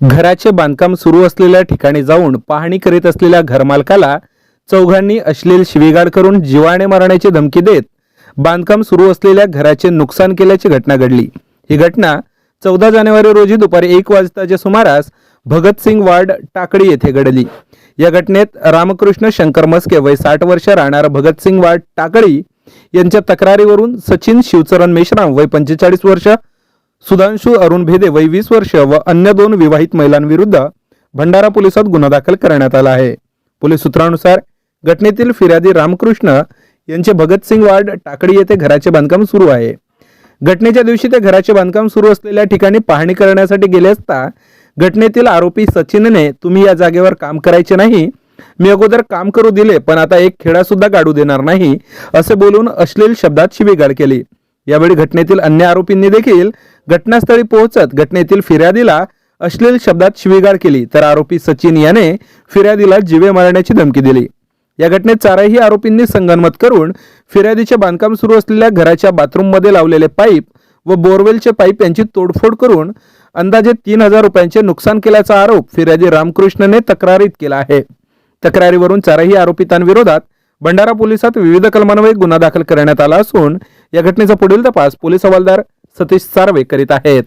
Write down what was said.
घराचे बांधकाम सुरू असलेल्या ठिकाणी जाऊन पाहणी करीत असलेल्या घरमालकाला चौघांनी अश्लील शिवीगाळ करून जिवाणे मारण्याची धमकी देत बांधकाम सुरू असलेल्या घराचे नुकसान केल्याची घटना घडली. ही घटना चौदा जानेवारी रोजी दुपारी एक वाजताच्या सुमारास भगतसिंग वार्ड टाकळी येथे घडली. या घटनेत रामकृष्ण शंकर मस्के वय साठ वर्ष राहणार भगतसिंग वार्ड टाकळी यांच्या तक्रारीवरून सचिन शिवचरण मेश्राम वय पंचेचाळीस वर्ष सुधांशु अरुण भेदे वय वीस वर्ष व अन्य दोन विवाहित महिलांविरुद्ध भंडारा पोलिसात गुन्हा दाखल करण्यात आला आहे. पोलीस सूत्रानुसार घटनेतील फिर्यादी रामकृष्ण यांचे भगतसिंग वार्ड टाकडी येथे घराचे बांधकाम सुरू आहे. घटनेच्या दिवशी ते घराचे बांधकाम सुरू असलेल्या ठिकाणी पाहणी करण्यासाठी गेले असता घटनेतील आरोपी सचिनने तुम्ही या जागेवर काम करायचे नाही. मी अगोदर काम करू दिले पण आता एक खेळा सुद्धा काढू देणार नाही असे बोलून अश्लील शब्दात शिवीगाळ केली. यावेळी घटनेतील अन्य आरोपींनी देखील घटनास्थळी पोहोचत घटनेतील फिर्यादीला अश्लील शब्दात शिवीगाळ केली. तर आरोपी सचिन याने फिर्यादीला जीवे मारण्याची धमकी दिली. या घटनेत चारही आरोपींनी संगनमत करून फिर्यादीचे बांधकाम सुरू असलेल्या घराच्या बाथरूममध्ये लावलेले पाईप व बोरवेलचे पाईप यांची तोडफोड करून अंदाजे तीन हजार रुपयांचे नुकसान केल्याचा आरोप फिर्यादी रामकृष्णने तक्रारीत केला आहे. तक्रारीवरून चारही आरोपितांविरोधात भंडारा पोलिसात विविध कलमान्वये गुन्हा दाखल करण्यात आला असून या घटनेचा पुढील तपास पोलीस हवालदार सतीश सार्वे करीत आहेत.